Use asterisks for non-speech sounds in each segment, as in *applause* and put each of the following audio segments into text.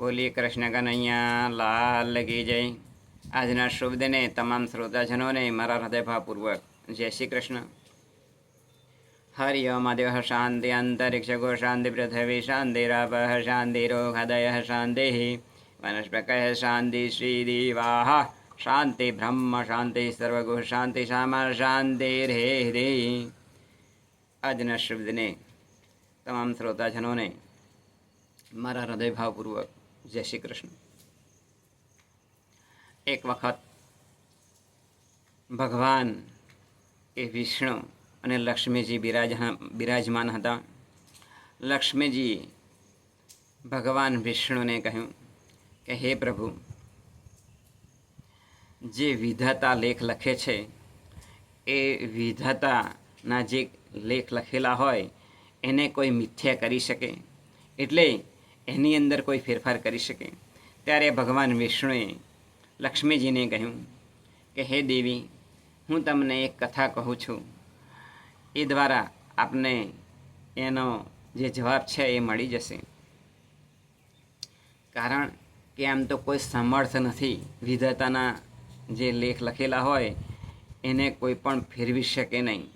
બોલીએ કૃષ્ણ કનૈયા લાલ કી જય આજના શુભ દિને તમામ શ્રોતાજનોને મારા હૃદયભાવપૂર્વક જય શ્રી કૃષ્ણ હરિ ઓમ દેવ શાંતિ અંતરિક્ષ ગો શાંતિ પૃથ્વી શાંતિરાપ શાંતિરો હૃદય શાંતિ વનસ્પત શાંતિ શ્રી દેવાહ શાંતિ બ્રહ્મ શાંતિ સર્વગો શાંતિ શામા શાંતિ રે હે આજના શુભ દિને તમામ શ્રોતાજનોને મારા હૃદયભાવપૂર્વક જય શ્રી કૃષ્ણ. એક વખત ભગવાન એ વિષ્ણુ અને લક્ષ્મીજી બિરાજ બિરાજમાન હતા. લક્ષ્મીજી ભગવાન વિષ્ણુને કહ્યું કે, હે પ્રભુ, જે વિધાતા લેખ લખે છે, એ વિધાતાના જે લેખ લખેલા હોય, એને કોઈ મિથ્યા કરી શકે? એટલે એની અંદર કોઈ ફેરફાર કરી શકે? ત્યારે ભગવાન વિષ્ણુએ લક્ષ્મીજીને કહ્યું કે, હે દેવી, હું તમને એક કથા કહું છું. એ દ્વારા આપને એનો જે જવાબ છે એ મળી જશે. કારણ કે આમ તો કોઈ સમર્થ નથી. વિધાતાના જે લેખ લખેલા હોય, એને કોઈ પણ ફેરવી શકે નહીં.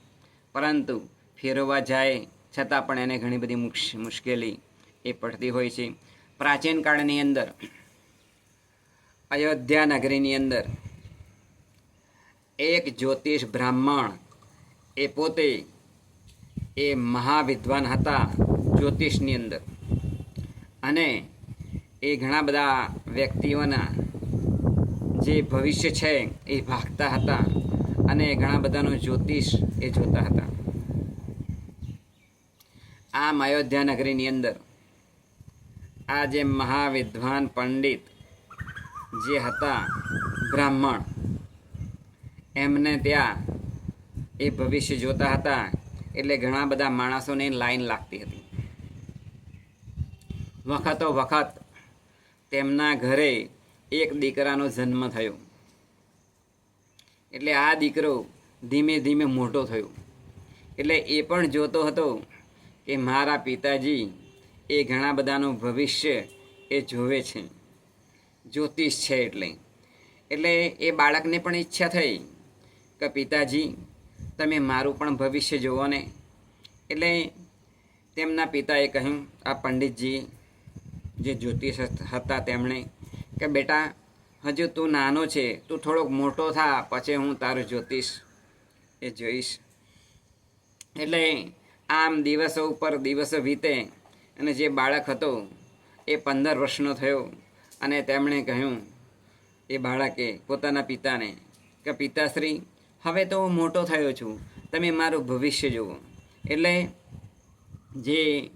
પરંતુ ફેરવવા જાય છતાં પણ એને ઘણી બધી મુશ- મુશ્કેલી એ પડતી હોય છે. પ્રાચીન કાળની અંદર, અયોધ્યા નગરીની અંદર, એક જ્યોતિષ બ્રાહ્મણ એ પોતે એ મહાવિદ્વાન હતા જ્યોતિષની અંદર. અને એ ઘણા બધા વ્યક્તિઓના જે ભવિષ્ય છે એ ભાગતા હતા અને ઘણા બધાનું જ્યોતિષ એ જોતા હતા. આમ અયોધ્યા નગરીની અંદર આ જે મહાવિદ્વાન પંડિત જે હતા બ્રાહ્મણ, એમને ત્યાં એ ભવિષ્ય જોતા હતા એટલે ઘણા બધા માણસોને લાઈન લાગતી હતી. વખતો વખત તેમના ઘરે એક દીકરાનો જન્મ થયો. એટલે આ દીકરો ધીમે ધીમે મોટો થયો. એટલે એ પણ જોતો હતો કે મારા પિતાજી એ ઘણા બધાનું ભવિષ્ય એ જોવે છે. જ્યોતિષ છે એટલે. એટલે એ બાળકને પણ ઈચ્છા થઈ કે, પિતાજી, તમે મારું પણ ભવિષ્ય જુઓ ને. એટલે તેમના પિતાએ કહ્યું, આ પંડિતજી, જે જ્યોતિષ હતા તેમણે, કે બેટા, હજુ તું નાનો છે, તું થોડોક મોટો થા, પછી હું તારું જ્યોતિષ એ જોઈશ. એટલે આમ દિવસો ઉપર દિવસો વીતે અને જે બાળક હતો, એ પંદર વર્ષનો થયો અને તેમણે કહ્યું, એ બાળકે, પોતાના પિતાને, કે પિતાશ્રી, હવે તો હું મોટો થયો છું. તમે મારું ભવિષ્ય જુઓ. એટલે જે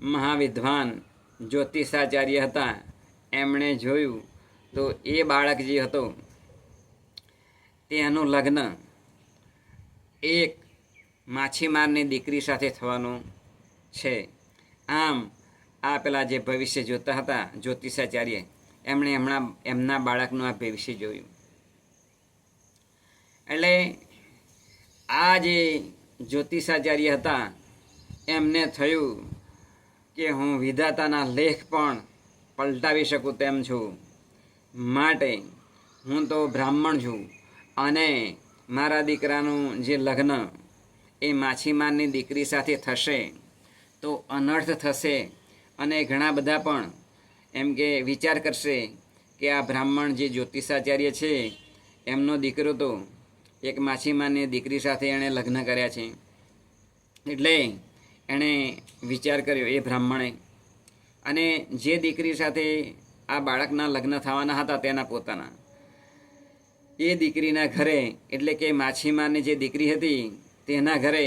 મહાવિદ્વાન જ્યોતિષાચાર્ય હતા, એમણે જોયું, તો એ બાળક જે હતો, તેનું લગ્ન એક માછીમારની દીકરી સાથે થવાનું છે. આમ, આ પેલા જે ભવિષ્ય જોતા હતા જ્યોતિષાચાર્ય, એમણે હમણાં એમના બાળકનું આ ભવિષ્ય જોયું. એટલે આ જે જ્યોતિષાચાર્ય હતા, એમને થયું કે હું વિધાતાના લેખ પણ પલટાવી શકું તેમ છું. માટે હું તો બ્રાહ્મણ છું અને મારા દીકરાનું જે લગ્ન એ માછીમારની દીકરી સાથે થશે. તો અનર્થ થશે અને ઘણા બધા પણ એમ કે વિચાર કરશે કે આ બ્રાહ્મણ જે જ્યોતિષાચાર્ય છે, એમનો દીકરો તો એક માછીમારની દીકરી સાથે એણે લગ્ન કર્યા છે. એટલે એણે વિચાર કર્યો, એ બ્રાહ્મણે. અને જે દીકરી સાથે આ બાળકના લગ્ન થવાના હતા તેના પોતાના. એ દીકરીના ઘરે, એટલે કે માછીમારની જે દીકરી હતી, તેના ઘરે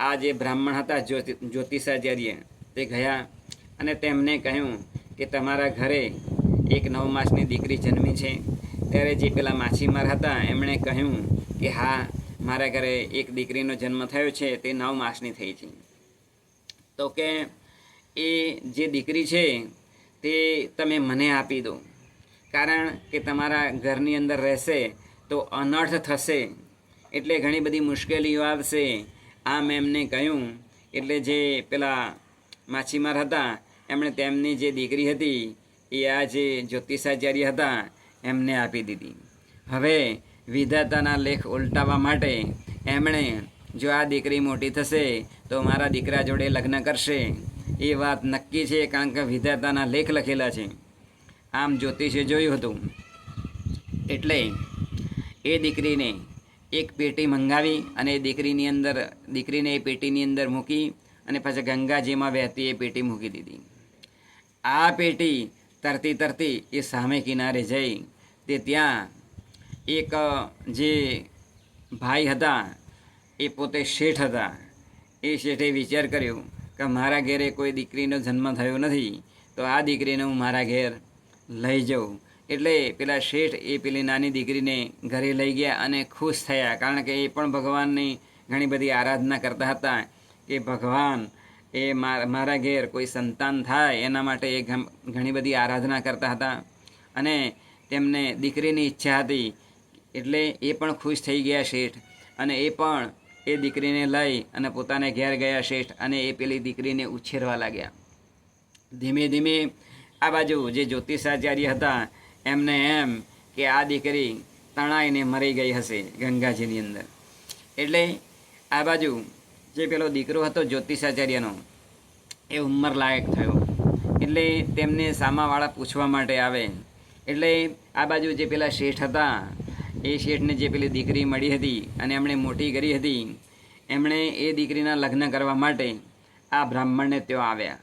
આ જે બ્રાહ્મણ હતા જ્યોતિ, જ્યોતિષાચાર્ય, તે ગયા અને તેમને કહ્યું કે તમારા ઘરે એક નવ માસની દીકરી જન્મી છે. ત્યારે જે પેલા માછીમાર હતા, એમણે કહ્યું કે હા, મારા ઘરે એક દીકરીનો જન્મ થયો છે, તે નવ માસની થઈ છે. તો કે એ જે દીકરી છે, તે તમે મને આપી દો. કારણ કે તમારા ઘરની અંદર રહેશે તો અનર્થ થશે. એટલે ઘણી બધી મુશ્કેલીઓ આવશે. આમ મેમને કહ્યું, એટલે જે પેલા માછીમાર હતા, એમણે તેમની જે દીકરી હતી, એ આ જે જ્યોતિષાચાર્ય હતા, એમને આપી દીધી. હવે વિધાતાના લેખ ઉલટાવવા માટે એમણે જો આ દીકરી મોટી થશે, તો મારા દીકરા જોડે લગ્ન કરશે. એ વાત નક્કી છે, કારણ કે વિધાતાના લેખ લખેલા છે. આમ જ્યોતિષે જોયું હતું. એટલે એ દીકરીને એક પેટી મંગાવી અને દીકરીની અંદર, દીકરીને એ પેટીની અંદર મૂકી અને પછી ગંગાજીમાં વહેતી એ પેટી મૂકી દીધી. આ પેટી તરતી તરતી એ સામે કિનારે જઈ તે ત્યાં એક જે ભાઈ હતા, એ પોતે શેઠ હતા. એ શેઠે વિચાર કર્યો કે મારા ઘેરે કોઈ દીકરીનો જન્મ થયો નથી, તો આ દીકરીને હું મારા ઘેર લઈ જાઉં. એટલે પેલા શેઠ એ પેલી નાની દીકરીને ઘરે લઈ ગયા અને ખુશ થયા. કારણ કે એ પણ ભગવાનની ઘણી બધી આરાધના કરતા હતા કે ભગવાન, એ મારા ઘેર કોઈ સંતાન થાય એના માટે એ ઘણી બધી આરાધના કરતા હતા. અને તેમને દીકરીની ઈચ્છા હતી એટલે એ પણ ખુશ થઈ ગયા શેઠ. અને એ પણ એ દીકરીને લઈ અને પોતાને ઘેર ગયા શેઠ અને એ પેલી દીકરીને ઉછેરવા લાગ્યા. ધીમે ધીમે આ બાજુ જે જ્યોતિષાચાર્ય હતા એમને એમ કે આ દીકરી તણાઈને મરી ગઈ હશે ગંગાજીની અંદર. એટલે આ બાજુ જે પેલો દીકરો હતો જ્યોતિષાચાર્યનો, એ ઉંમર લાયક થયો. એટલે તેમને સામાવાળા પૂછવા માટે આવે. એટલે આ બાજુ જે પેલા શેઠ હતા, એ શેઠને જે પેલી દીકરી મળી હતી અને એમણે મોટી કરી હતી, એમણે એ દીકરીના લગ્ન કરવા માટે આ બ્રાહ્મણને ત્યાં આવ્યા.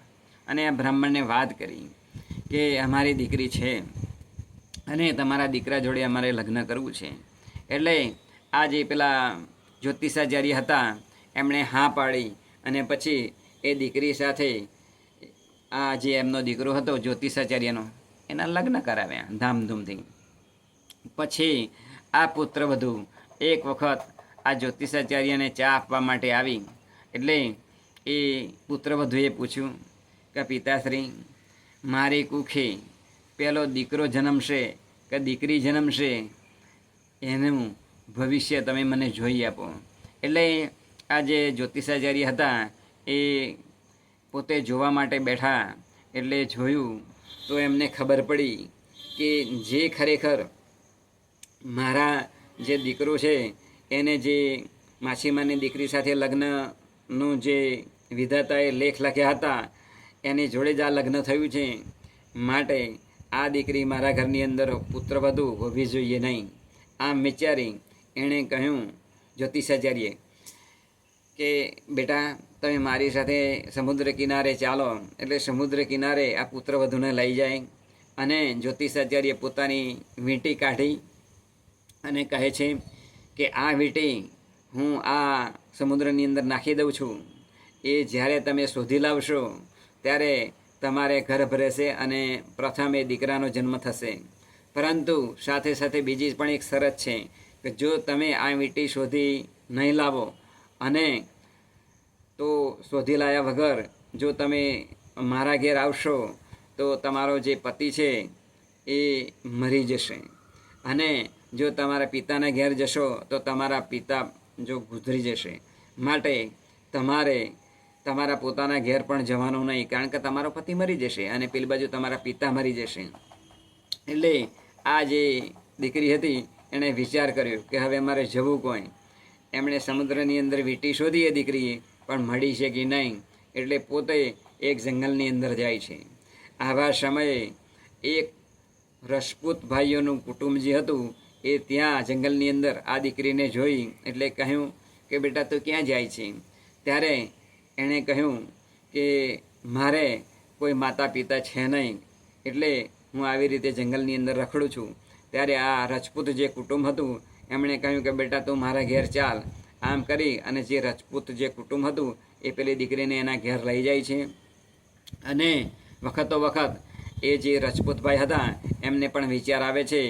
અને આ બ્રાહ્મણને વાત કરી કે અમારી દીકરી છે. અને તમારા દીકરા જોડે અમારે લગ્ન કરવું છે. એટલે આ જે પેલા જ્યોતિષાચાર્ય હતા, એમણે હા પાડી અને પછી એ દીકરી સાથે આ જે એમનો દીકરો હતો જ્યોતિષાચાર્યનો, એના લગ્ન કરાવ્યા ધામધૂમથી. પછી આ પુત્ર વધુ એક વખત આ જ્યોતિષાચાર્યને ચા આપવા માટે આવી. એટલે એ પુત્રવધુએ પૂછ્યું કે, પિતાશ્રી, મારી કુખે પેલો દીકરો જન્મશે કે દીકરી જન્મશે, એનું ભવિષ્ય તમે મને જોઈ આપો. એટલે આ જે જ્યોતિષાચાર્ય હતા, એ પોતે જોવા માટે બેઠા એટલે જોયું તો એમને ખબર પડી કે જે ખરેખર મારા જે દીકરો છે, એને જે માછીમારની દીકરી સાથે લગ્નનું જે વિધાતાએ લેખ લખ્યા હતા, એની જોડે જ આ લગ્ન થયું છે. માટે આ દીકરી મારા ઘરની અંદર પુત્રવધુ હોવી જોઈએ નહીં. આમ વિચારી એણે કહ્યું જ્યોતિષાચાર્યે કે બેટા, તમે મારી સાથે સમુદ્ર કિનારે ચાલો. એટલે સમુદ્ર કિનારે આ પુત્રવધુને લઈ જાય અને જ્યોતિષાચાર્ય પોતાની વીંટી કાઢી અને કહે છે કે, આ વીંટી હું આ સમુદ્રની અંદર નાખી દઉં છું. એ જ્યારે તમે શોધી લાવશો, ત્યારે તમારે ગર્ભ રહેશે અને પ્રથમ એ દીકરાનો જન્મ થશે. પરંતુ સાથે સાથે બીજી પણ એક શરત છે કે જો તમે આ વીંટી શોધી નહીં લાવો અને તો શોધી લાયા વગર જો તમે મારા ઘેર આવશો, તો તમારો જે પતિ છે એ મરી જશે. અને જો તમારા પિતાના ઘેર જશો, તો તમારા પિતા જો ગુજરી જશે. માટે તમારે તમારા પોતાના ઘેર પણ જવાનું નહીં, કારણ કે તમારો પતિ મરી જશે અને પેલી બાજુ તમારા પિતા મરી જશે. એટલે આ જે દીકરી હતી, એણે વિચાર કર્યો કે હવે મારે જવું કોઈ. એમણે સમુદ્રની અંદર વીંટી શોધી એ દીકરીએ, પણ મળી છે કે નહીં, એટલે પોતે એક જંગલની અંદર જાય છે. આવા સમયે એક રસપૂત ભાઈઓનું કુટુંબ જે હતું, એ ત્યાં જંગલની અંદર આ દીકરીને જોઈ, એટલે કહ્યું કે બેટા તું ક્યાં જાય છે? ત્યારે એણે કહ્યું કે મારે કોઈ માતા પિતા છે નહીં. એટલે હું આવી રીતે જંગલની અંદર રખડું છું. ત્યારે આ રજપૂત જે કુટુંબ હતું, એમણે કહ્યું કે બેટા તું મારા ઘેર ચાલ. આમ કરી અને જે રજપૂત જે કુટુંબ હતું, એ પેલી દીકરીને એના ઘેર લઈ જાય છે. અને વખતો વખત એ જે રજપૂતભાઈ હતા, એમને પણ વિચાર આવે છે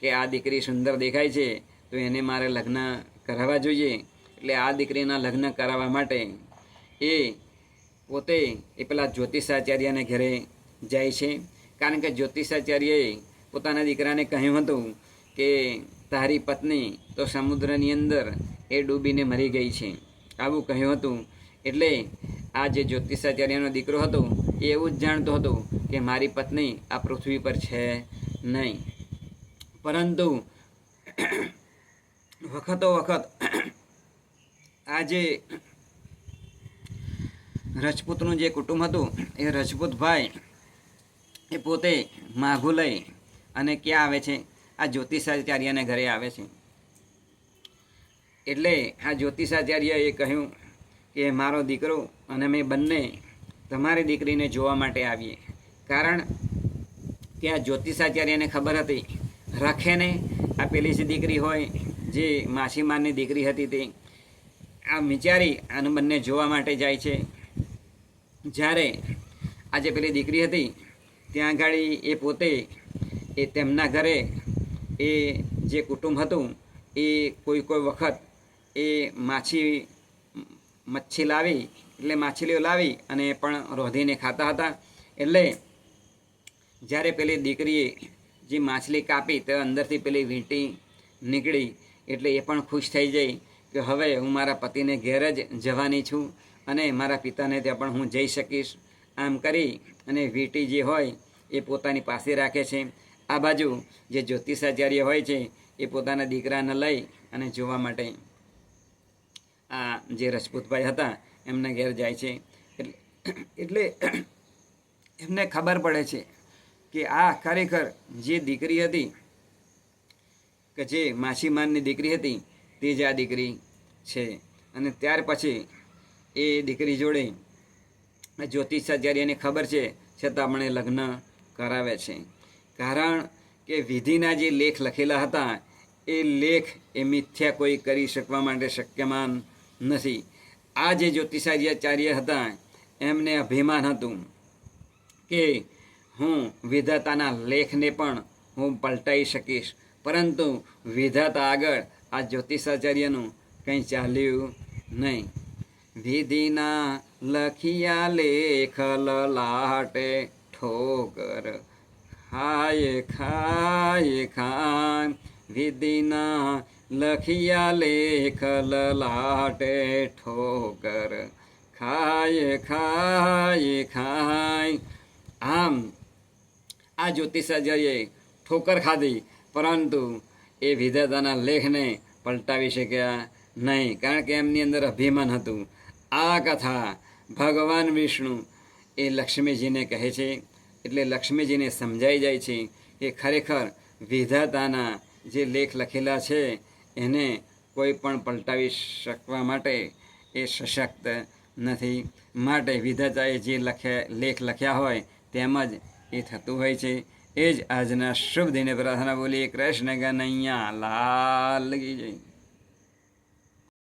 કે આ દીકરી સુંદર દેખાય છે, તો એને મારે લગ્ન કરાવવા જોઈએ. એટલે આ દીકરીના લગ્ન કરાવવા માટે એ પોતે એ પેલા જ્યોતિષાચાર્યને ઘરે જાય છે. કારણ કે જ્યોતિષાચાર્યએ પોતાના દીકરાને કહ્યું હતું કે, તારી પત્ની તો સમુદ્રની અંદર એ ડૂબીને મરી ગઈ છે. આવું કહ્યું હતું. એટલે આ જે જ્યોતિષાચાર્યનો દીકરો હતો, એ એવું જ જાણતો હતો કે, મારી પત્ની આ પૃથ્વી પર છે નહીં. પરંતુ વખતો વખત આ જે રજપૂતનું જે કુટુંબ હતું, એ રજપૂતભાઈ એ પોતે માગું લઈ અને ક્યાં આવે છે? આ જ્યોતિષાચાર્યને ઘરે આવે છે. એટલે આ જ્યોતિષાચાર્યએ કહ્યું કે, મારો દીકરો અને મેં બંને તમારી દીકરીને જોવા માટે આવીએ. કારણ કે આ જ્યોતિષાચાર્યને ખબર હતી, રખેને આ પેલી જે દીકરી હોય, જે માછીમારની દીકરી હતી તે, આ વિચારી અને બંને જોવા માટે જાય છે. જ્યારે આ જે પેલી દીકરી હતી, ત્યાં આગળ એ પોતે એ તેમના ઘરે એ જે કુટુંબ હતું, એ કોઈ કોઈ વખત એ માછી મચ્છી લાવી, એટલે માછલીઓ લાવી અને પણ રોધીને ખાતા હતા. એટલે જ્યારે પેલી દીકરીએ જે માછલી કાપી તે અંદરથી પેલી વીંટી નીકળી, એટલે એ પણ ખુશ થઈ જાય કે હવે હું મારા પતિને ઘેર જ જવાની છું. અને મારા પિતાને ત્યાં પણ હું જઈ શકીશ. આમ કરી અને વીટી જે હોય એ પોતાની પાસે રાખે છે. આ બાજુ જે જ્યોતિષાચાર્ય હોય છે એ પોતાના દીકરાને લઈ અને જોવા માટે આ જે રજપૂતભાઈ હતા એમના ઘેર જાય છે. એટલે *clears throat* *clears throat* એમને ખબર પડે છે કે આ ખરેખર જે દીકરી હતી કે જે માછીમારની દીકરી હતી તે જ આ દીકરી છે. અને ત્યાર પછી એ દીકરી જોડે જ્યોતિષાચાર્યને ખબર છે, છતાં એ લગ્ન કરાવે છે. કારણ કે વિધિના જે લેખ લખેલા હતા, એ લેખ એ મિથ્યા કોઈ કરી શકવા માટે શક્યમાન નથી. આ જે જ્યોતિષાચાર્ય હતા, એમને અભિમાન હતું કે હું વિધાતાના લેખને પણ હું પલટાઈ શકીશ. પરંતુ વિધાતા આગળ આ જ્યોતિષાચાર્યનું કંઈ ચાલ્યું નહીં. વિધિના લખિયા લેખ લલાટે ઠોકર. ખાય ખાય ખાય વિધિના લખિયા લેખ લલાટે ઠોકર. ખાય ખાય ખાય આમ આ જ્યોતિષાચાર્યએ ઠોકર ખાધી, પરંતુ એ વિધાતાના લેખને પલટાવી શક્યા નહીં, કારણ કે એમની અંદર અભિમાન હતું. આ કથા ભગવાન વિષ્ણુ એ લક્ષ્મીજીને કહે છે. એટલે લક્ષ્મીજીને સમજાઈ જાય છે કે ખરેખર વિધાતાના જે લેખ લખેલા છે, એને કોઈ પણ પલટાવી શકવા માટે એ સશક્ત નથી. માટે વિધાતાએ જે લખ્યા લેખ લખ્યા હોય તેમજ એ થતું હોય છે. એ જ આજના શુભ દિને પ્રાર્થના બોલીએ, કૃષ્ણ ગનૈયા લાલ કી જય.